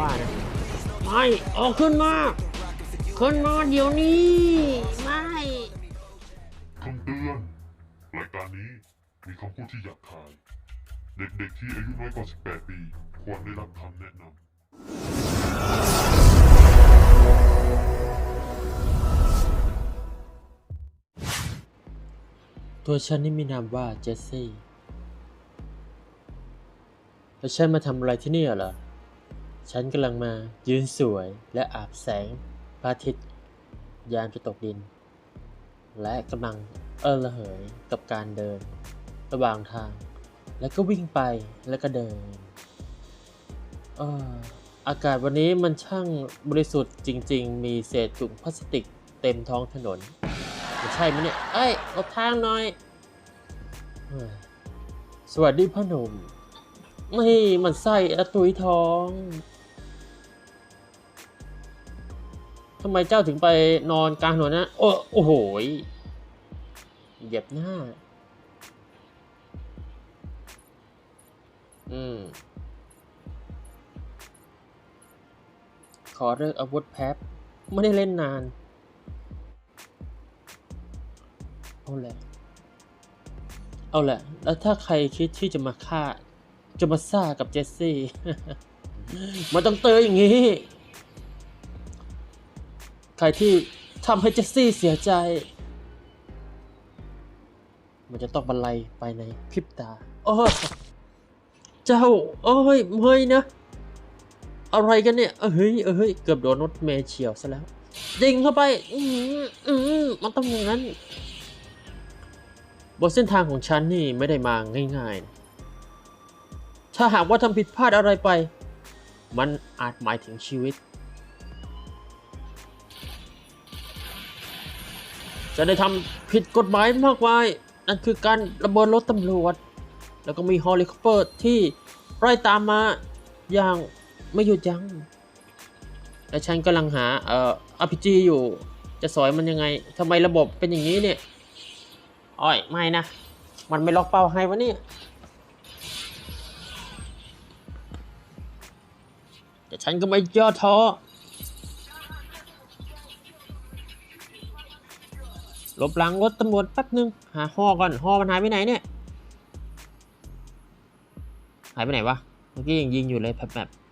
ว่านะ ไม่ออกขึ้นมาขึ้นมาเดี๋ยวนี้ ไม่คำเตือนรายการนี้มีคำพูดที่หยาบคาย เด็กๆที่อายุน้อยกว่า 18 ปี ควรได้รับคำแนะนำตัวฉันนี่มีนามว่าเจสซี่ แล้วฉันมาทำอะไรที่นี่เหรอ ฉันกำลังมายืนสวยและอาบแสงพระอาทิตย์ ยามจะตกดิน และกำลังเออระเหยกับการเดิน ระหว่างทาง แล้วก็วิ่งไปแล้วก็เดินเอออากาศวันนี้มันช่างบริสุทธิ์จริง ๆ มีเศษถุงพลาสติกเต็มท้องถนนไม่ใช่ไหมเนี่ย เอ้ยหลบทางหน่อยเฮ้ยสวัสดีพ่อหนุ่ม ไม่มันไส้อะตุยท้องำไมเจ้าถึงไปนอนกลางถนนนะโอ้โอ้โหเหยียบหน้า อืม ขอเลิกอาวุธแป๊บไม่ได้เล่นนาน เอาแหละ เอาแหละ แล้วถ้าใครคิดที่จะมาฆ่า จะมาซ่ากับเจสซี่ มันต้องเตออย่างนี้ ใครที่ทำให้เจสซี่เสียใจ มันจะต้องบรรลัยไปในพริบตาโอ้ยเจ้า โอ้ยเฮ้ยนะ อะไรกันเนี่ยเอ้ยเอ้ย เกือบโดนรถเมย์เฉียวซะแล้ว ยิงเข้าไป อืมอืมมันต้องอย่างนั้น บนเส้นทางของฉันนี่ไม่ได้มาง่าย ๆ ถ้าหากว่าทำผิดพลาดอะไรไป มันอาจหมายถึงชีวิต จะได้ทำผิดกฎหมายมากมายนั่นคือการระเบิดรถตำรวจ แล้วก็มีเฮลิคอปเตอร์ที่ไล่ตามมาอย่างไม่หยุดยัง้งและฉันกำลังหาเอ่อ RPG อยู่ จะสอยมันยังไงทำไมระบบเป็นอย่างนี้เนี่ยอ้อยไม่นะ มันไม่ล็อกเป้าให้วะเนี่ยแต่ฉันก็ไม่ย่อท้อ ลบหลังรถตำรวจแป๊บนึง หาฮอก่อนฮอมันหายไปไหนเนี่ย หายไปไหนวะ เมื่อกี้ยังยิงอยู่เลยแป๊บๆ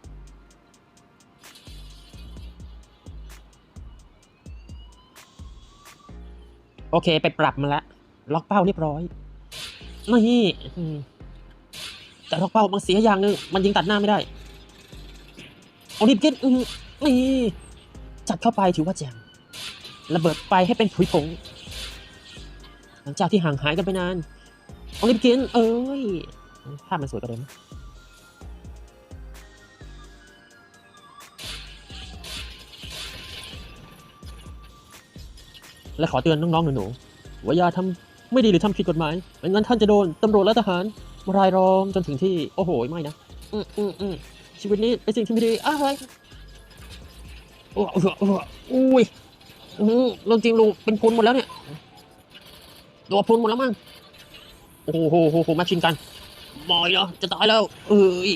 โอเค ไปปรับมันละล็อกเป้าเรียบร้อยนี่แต่ล็อกเป้ามันเสียอย่างหนึง มันยิงตัดหน้าไม่ได้เอาดิบกินอืมนี่จัดเข้าไปถือว่าแจ่มระเบิดไปให้เป็นผุยผง หลังจากที่ห่างหายกันไปนานเอาดิบกินเอ้ยภาพมันสวยกว่าเดิมและขอเตือนน้องๆหนูๆว่าอย่าทำไม่ดีหรือทำผิดกฎหมายไม่งั้นท่านจะโดนตำรวจและทหารมารายล้อมจนถึงที่โอ้โหไม่นะอืมอืมอืมชีวิตนี้เป็นสิ่งที่ไม่ดีอะไรโอ้โหโอ้โหอุ้ยอืมลงจริงลุงเป็นพุนหมดแล้วเนี่ย ตัวพุนหมดแล้วมั้งโอ้โหโหโหโหแมชชินกันมอยแล้วจะตายแล้วเอ้ย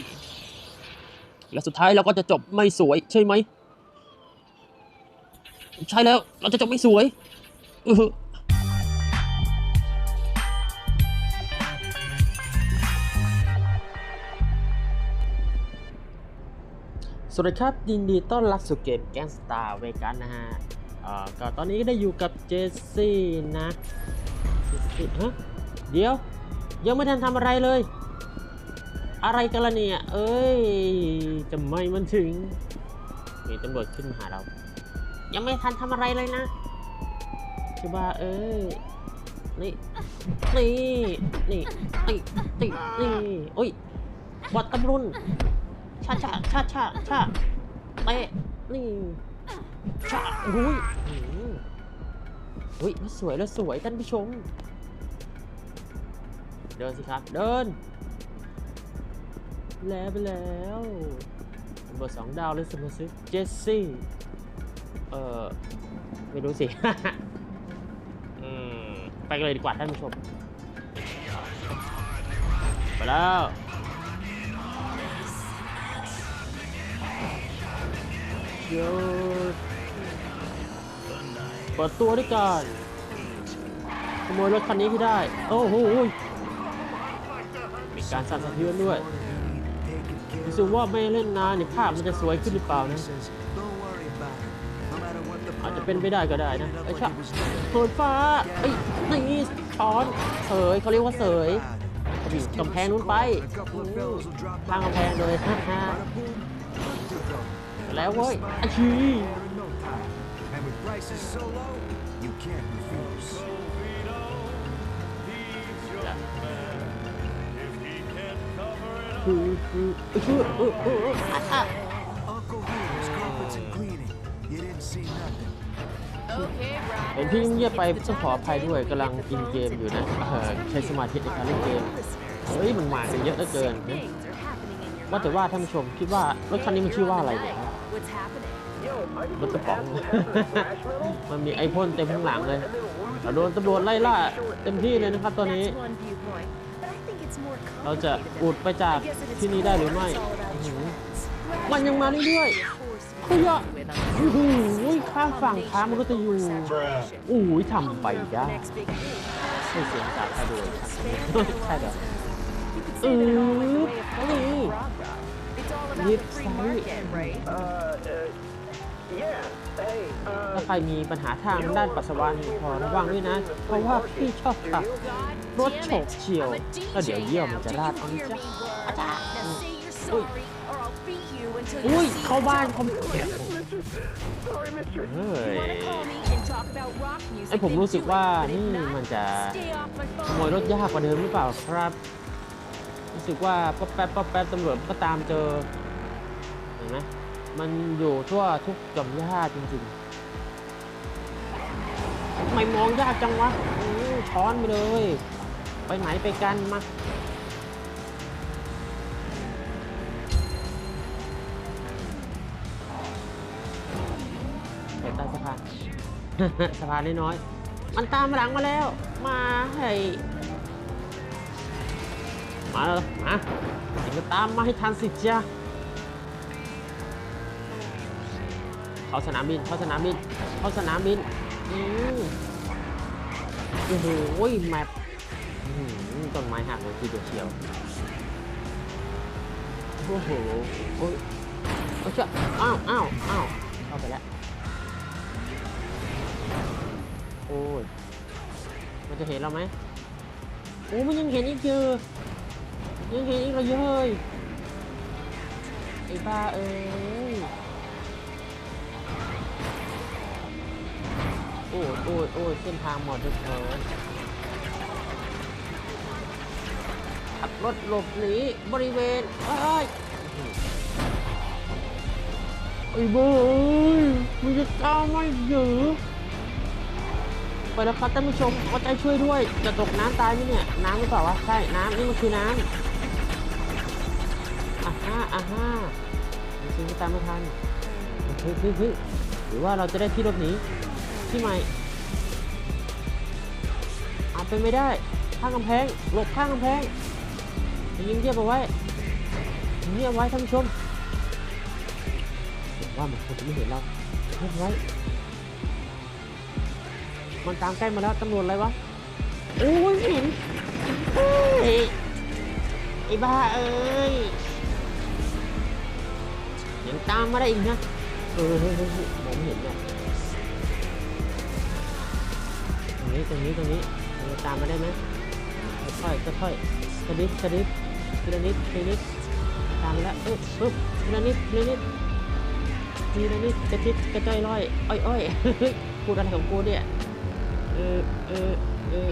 และสุดท้ายเราก็จะจบไม่สวยใช่ไหมใช่แล้วเราจะจบไม่สวยเออสวัสดีครับยินดีต้อนรับสู่เกมแกนสตาร์เวกันนะฮะเอ่อก็ตอนนี้ก็ได้อยู่กับเจสซี่นะ เจสซี่ฮะเดี๋ยว ยังไม่ทันทำอะไรเลย อะไรกันล่ะเนี่ย เอ้ยจะไม่มันถึงมีตำรวจขึ้นมาหาเรา ยังไม่ทันทำอะไรเลยนะคือว่าเอ้ยนี่ นี่ นี่นี่นี่นี่โอ้ยบอดตำรุนชาชาชาชาชาเตะนี่ชาอุ้ยอุ้ยแล้วสวยแล้วสวยท่านผู้ชม เดินสิครับ เดิน แล้วไปแล้วเบอร์สองดาวเลยสมาชิกเจสซี่ เอ่อไม่รู้สิ อืม ไปกันเลยดีกว่าท่านผู้ชม ไปแล้วเดี๋ยวเปิดตัวด้วยกันขโมยรถคันนี้ให้ได้ โอ้โหมี การสั่นสะเทือนด้วยรู้สึกว่าไม่เล่นนานเนี่ยภาพมันจะสวยขึ้นหรือเปล่านะอาจจะเป็นไปได้ก็ได้นะไอ้ชะเปิดฟ้าไอ้นี่ช้อนเสยเขาเรียกว่าเสยกระบี่กำแพงนู้นไปทางกำแพงเลยฮ่าฮ่าแล้วเว้ยอาชี Uncle Hugh was carpets and cleaning. You didn't see nothing. เห็นพี่เงียบไปต้องขออภัยด้วยกำลังกินเกมอยู่นะเออใช้สมาธิในการเล่นเกม เฮ้ยมันมากันเยอะเหลือเกินนะว่าแต่ว่าท่านผู้ชมคิดว่ารถคันนี้มันชื่อว่าอะไรเนี่ยรถกระป๋อง มันมีไอพ่นเต็มข้างหลังเลยโดนตำรวจไล่ล่าเต็มที่เลยนะครับตอนนี้ เราจะ complicated อุด than ไปจาก I guess if it's ที่นี้ได้หรือไม่ it's all about อื้อหือ choice. มันยังมาเรื่อย Force ๆขยะ with โอ้โหข้ามฝั่งค้ามนุษย์ยูโอ้ยทำไปได้ Next big thing. ใช่เสียงจากกระโดดใช่เหรอ You could say that I like the ถ้าใครมีปัญหาทางด้านปัสสาวะพอระวังด้วยนะ เพราะว่าพี่ชอบขับรถโฉกเฉี่ยวแล้วเดี๋ยวเยี่ยมมันจะราดเอาจ้าจ้าอุ้ยอุ้ยเข้าบ้านผมเฮ้ยไอผมรู้สึกว่านี่มันจะขโมยรถยากกว่าเดิมหรือเปล่าครับ รู้สึกว่าป๊อปแป๊บป๊อปแป๊บตำรวจก็ตามเจอเห็นไหม มันอยู่ทั่วทุกหย่อมหญ้าจริงๆทำไมมองยากจังวะช้อนไปเลย ไปไหนไปกันมาไปใต้สะพานสะพานน้อยๆมันตามหลังมาแล้ว มาให้มาแล้วมาเดี๋ยวก็ตามมาให้ทันสิจ้า เข้าสนามบินเข้าสนามบินเข้าสนามบินอืมโอ้โหแมปอื้อหือต้นไม้หักเลยทีเดียวเชียวโอ้โหโอ้ยเอาเชื่ออ้าวอ้าวอ้าวเข้าไปแล้วโอ้ยมันจะเห็นเราไหมโอ้มันยังเห็นอีกเยอะยังเห็นอีกเราเยอะเลยไอ้บ้าเอ้ย โอ้ยโอ้ยโอ้ยเส้นทางหมดเลยเกินขับรถหลบหนีบริเวณเอ้ยไอ้บ้าเอ้ยมึงจะก้าวไม่หยือไปแล้วครับท่านผู้ชมเอาใจช่วยด้วย จะตกน้ำตายไหมเนี่ย น้ำหรือเปล่าวะ ใช่ น้ำนี่มันคือน้ำอ่าฮ่าอ่าฮ่าจริงๆตามไม่ทันเฮ้ยเฮ้ยเฮ้ยหรือว่าเราจะได้ที่หลบหนี ที่ใหม่อาจเป็นไม่ได้ข้างกำแพงหลบข้างกำแพงยิงเยียบเอาไว้ยิงเยียบไว้ท่านผู้ชมหวังว่ามันคงจะไม่เห็นเราเรียบไว้มันตามใกล้มาแล้วตำรวจอะไรวะโอ้ยเห็นเฮ้ยไอ้บ้าเอ้ยยังตามมาได้อีกนะเออมองไม่เห็นเนี่ย รงนี้ตรงนี้ตรงนี้ตามมาได้ไหมค่อยๆค่อยๆกระดิบกระดิบทีละนิดทีละนิดตามแล้วเอ๊บปึ๊บทีละนิดทีละนิดทีละนิดกระติดกระจ้อยร้อยอ้อยอ้อยพูดอะไรของกูเนี่ยเออเออเออ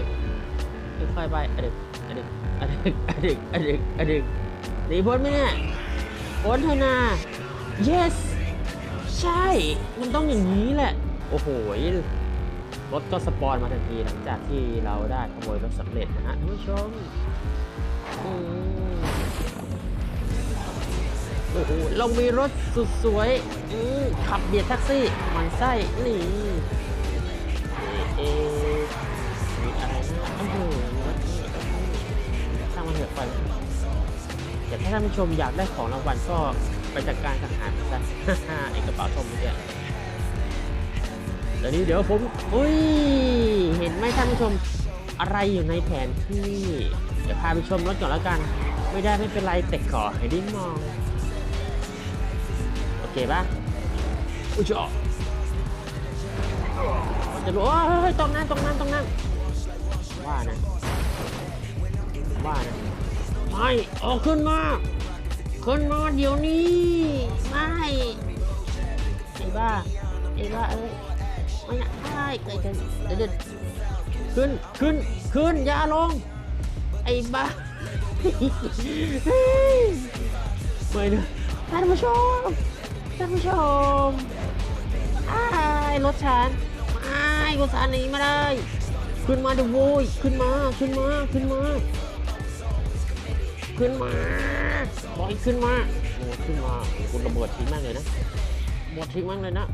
ค่อยๆไปอดึกอดึกอดึกอดึกอดึกอดึกหนีพ้นไหมเนี่ยพ้นเถอะนา yes ใช่ มันต้องอย่างนี้แหละ โอ้โห รถก็สปอนมาทันทีหลังจากที่เราได้ขโมยรถสำเร็จนะฮะท่านผู้ชมโอ้โหเรามีรถสุดสวยขับเบียดแท็กซี่มันไส้นี่เออมีอะไรนะโอ้โหรถนี่ช่างมันเถอะไปแต่ถ้าท่านผู้ชมอยากได้ของรางวัลก็ไปจัดการสังหารซะไอกระเปลาส้มเมื่อกี้ เดี๋ยวนี้เดี๋ยวผมอุ้ย เห็นไหมท่านผู้ชม อะไรอยู่ในแผนที่ เดี๋ยวพาไปชมรถก่อนแล้วกัน ไม่ได้ไม่เป็นไรแต่ขอให้ได้มอง โอเคปะอุ้ยจอจะรู้โอ้ยตรงนั้นตรงนั้นตรงนั้นว่านะว่านะไม่เอาขึ้นมา ขึ้นมาเดี๋ยวนี้ ไม่ไอ้บ้าไอ้บ้าเอ้ย ไม่นะได้เกิดเดี๋ยวเดี๋ยวขึ้นขึ้นขึ้นอย่าลง ไอ้บ้าไม่นะท่านผู้ชมท่านผู้ชมไอ้รถฉันอ้ายรถฉันหนีมาได้ ขึ้นมาเดี๋ยวโว้ยขึ้นมาขึ้นมาขึ้นมา ขึ้นมาบอยขึ้นมาโอ้ขึ้นมาคุณระเบิดทิ้งมากเลยนะหมดทิ้งมากเลยนะ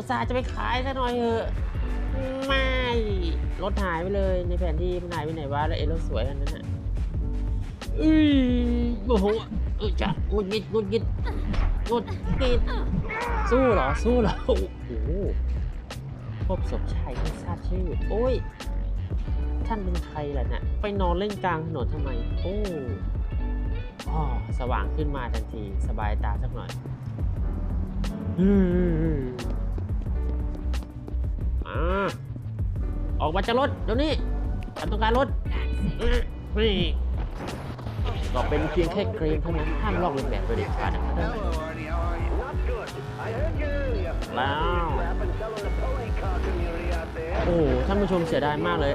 อุตส่าห์จะไปขายซะหน่อยเถอะไม่รถหายไปเลยในแผนที่มันหายไปไหนวะแล้วเอรถสวยอันนั้นน่ะอุ้ยโอ้โหเออจะงุดงิดงุดงิดงุดงิดสู้เหรอสู้เหรอโอ้โหพบศพชายไม่ทราบชื่อโอ้ยท่านเป็นใครล่ะเนี่ยไปนอนเล่นกลางถนนทำไม โอ้อ๋อสว่างขึ้นมาทันทีสบายตาสักหน่อยอืม อ่าออกมาจากรถเดี๋ยวนี้ฉันต้องการรถอืมนี่ก็เป็นเพียงแค่เกรงเท่านั้นห้ามลอกเลียนแบบโดยเด็ดขาดนะครับ Hello, Artie. How are you? Not good. I heard you earlier. ว้าว Crap and telling the police car community out there. โอ้โหท่านผู้ชมเสียดายมากเลย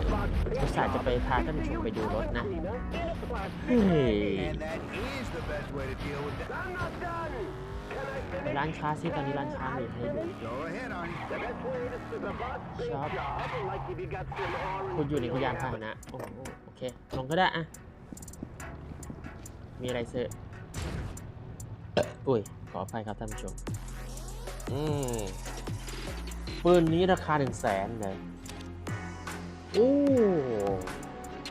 อุตส่าห์จะไปพาท่านผู้ชมไปดูรถนะเฮ้ย And that is the best way to deal with that. I'm not done. Can I finish? ร้านค้าซิตอนนี้ร้านค้ามีให้ดู Go ahead, Artie. The best way is to the boss big Shop. job, like if you got some orange คุณอยู่ในพยานพาหนะโอ้โหโอเค ลงก็ได้อะมีอะไรซื้ออุ้ย ขออภัยครับท่านผู้ชม อืมปืนนี้ราคาหนึ่งแสนเลยโอ้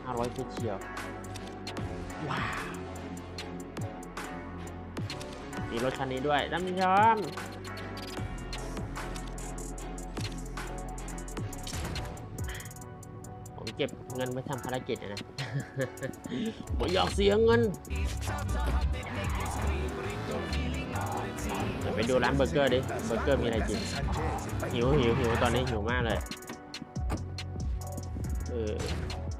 ห้าร้อยฟุตเชียวว้าว มีรถคันนี้ด้วยท่านผู้ชมผมเก็บเงินไว้ทำภารกิจนะผมอยากเสียเงินเดี๋ยวไปดูร้านเบอร์เกอร์ดิ เบอร์เกอร์มีอะไรกิน หิวหิวหิวตอนนี้หิวมากเลย เออ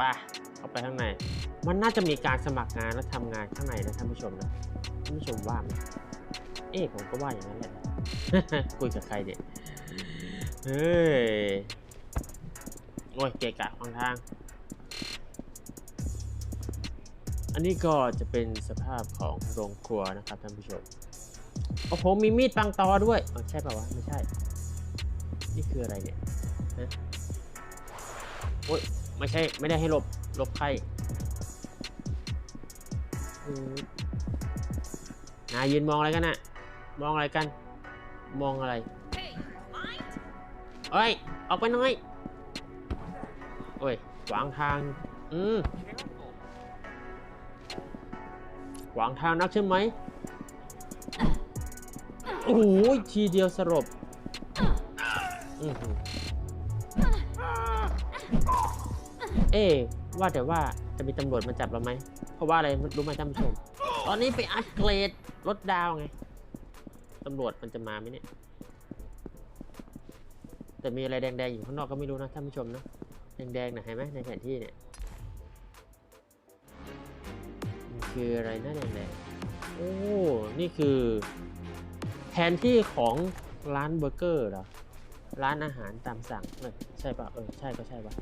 ป่ะเข้าไปข้างใน มันน่าจะมีการสมัครงานและทำงานข้างในนะท่านผู้ชมนะ ท่านผู้ชมว่าไหม เอ๊ะผมก็ว่าอย่างนั้นแหละ คุยกับใครเด็กเฮ้ย โอ้ยเกะกะขวางทาง อันนี้ก็จะเป็นสภาพของโรงครัวนะครับท่านผู้ชมโอ้โหมีมีดปังตอด้วยอ๋อใช่ป่าวะ ไม่ใช่ นี่คืออะไรเนี่ยฮะโอ้ย ไม่ใช่ ไม่ได้ให้หลบหลบใครอืมนายยืนมองอะไรกันน่ะ มองอะไรกัน มองอะไรเอ้ย ออกไปหน่อยโอ้ยขวางทาง อืมขวางทางนักใช่ไหมโอ้โหทีเดียวสลบอื้อหือเอ๊ะว่าแต่ว่าจะมีตำรวจมาจับเราไหม เพราะว่าอะไรรู้ไหมท่านผู้ชม ตอนนี้ไปอัปเกรดรถดาวไง ตำรวจมันจะมาไหมเนี่ย แต่มีอะไรแดงๆอยู่ข้างนอกก็ไม่รู้นะท่านผู้ชมนะ แดงๆนะเห็นไหมในแผนที่เนี่ยคืออะไรนะแดงๆโอ้ นี่คือ แผนที่ของร้านเบอร์เกอร์เหรอ ร้านอาหารตามสั่งเออใช่ปะเออ ใช่ก็ใช่ปะ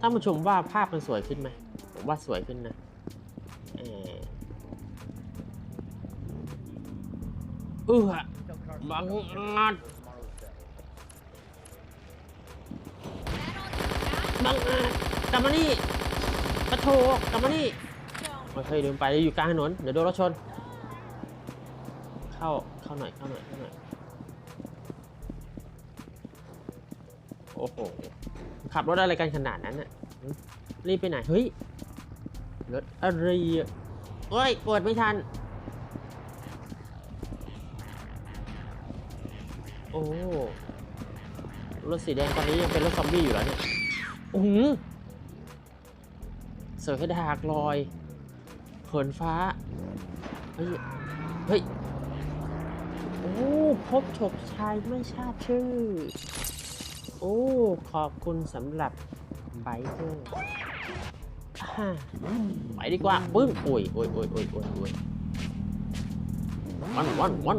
ท่านผู้ชมว่าภาพมันสวยขึ้นไหม ผมว่าสวยขึ้นนะเออเออบังอาจบังอาจกลับมานี่ปะโถกลับมานี่เฮ้ยลืมไปอยู่กลางถนน เดี๋ยวโดนรถชน เข้า เข้าหน่อย เข้าหน่อย เข้าหน่อย โอ้โห ขับรถอะไรกันขนาดนั้นน่ะ รีบไปไหน เฮ้ย รถอะไรเฮ้ยกดไม่ทัน โอ้รถสีแดงตอนนี้ยังเป็นรถซอมบี้อยู่แล้วเนี่ยโอ้โหเสือให้ดากลอยเหินฟ้า เฮ้ย เฮ้ย โอ้ พบฉกชายไม่ทราบชื่อ โอ้ ขอบคุณสำหรับไบเกอร์ ไปดีกว่าปึ้งโอ้ยโอ้ยโอ้ยโอ้ยโอ้ยโอ้ยวันวันวัน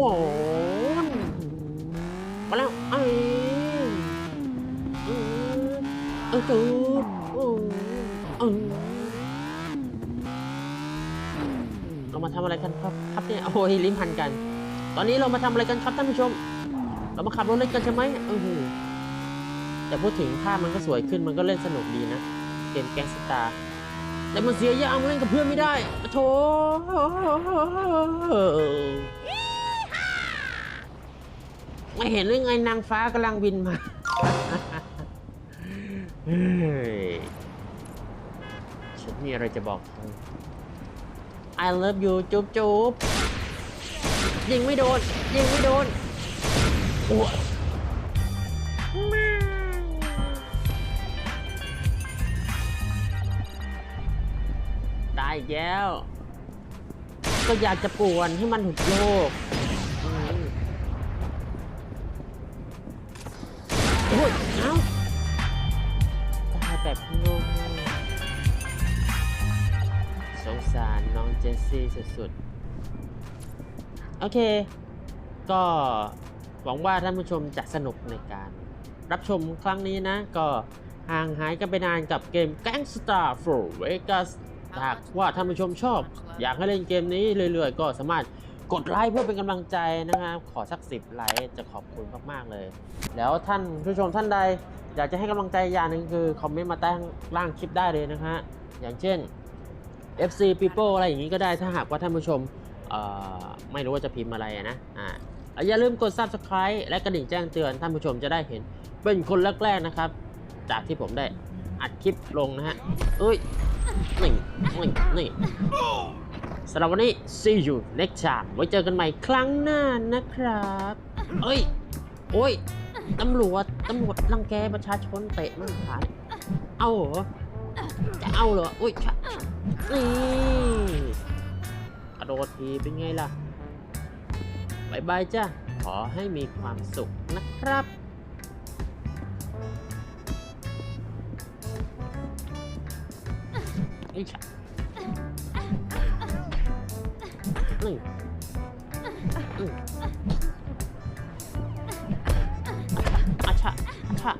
วันมาแล้วไอ้เออเออเออเออเออเรามาทำอะไรกันครับครับเนี่ยโอ้ยลิ้นพันกัน ตอนนี้เรามาทำอะไรกันครับท่านผู้ชม เรามาขับรถเล่นกันใช่ไหมเออแต่พูดถึงภาพมันก็สวยขึ้นมันก็เล่นสนุกดีนะ เกมแกงสตาร์แต่มันเสียยามเล่นกับเพื่อนไม่ได้โถไม่เห็นหรือไงนางฟ้ากำลังบินมาฉันมีอะไรจะบอกเธอ I love you จุ๊บจุ๊บยิงไม่โดน ยิงไม่โดนโอ้ อีกแล้ว ก็อยากจะป่วนให้มันหุดโลกโอ้ยเอ้าตายแบบงงสงสารน้องเจสซี่สุดๆ โอเค ก็หวังว่าท่านผู้ชมจะสนุกในการ รับชมครั้งนี้นะ ก็ห่างหายกันไปนานกับเกม Gangsta for Vegas หากว่าท่านผู้ชมชอบ อยากให้เล่นเกมนี้เรื่อยๆ ก็สามารถกดไลค์เพื่อเป็นกำลังใจนะครับขอสัก10ไลค์จะขอบคุณมากๆเลย แล้วท่านผู้ชมท่านใด อยากจะให้กำลังใจอย่างหนึ่งคือคอมเมนต์มาใต้ล่างคลิปได้เลยนะฮะอย่างเช่น FC People อะไรอย่างนี้ก็ได้ถ้าหากว่าท่านผู้ชมไม่รู้ว่าจะพิมพ์อะไรนะอ่าแล้วอย่าลืมกด Subscribe และกระดิ่งแจ้งเตือนท่านผู้ชมจะได้เห็นเป็นคนแรกๆนะครับ จากที่ผมได้อัดคลิปลงนะฮะเอ้ย นี่นี่นี่สำหรับวันนี้ see you next time ไว้เจอกันใหม่ครั้งหน้านะครับเอ้ย โอ้ย ตำรวจ ตำรวจรังแกประชาชนเตะมันขาเอาเหรอ จะเอาเหรอ อุ้ยนี่กระโดดทีเป็นไงล่ะบายบายจ้ะขอให้มีความสุขนะครับ นี่ชะนี่อืมอาชะอา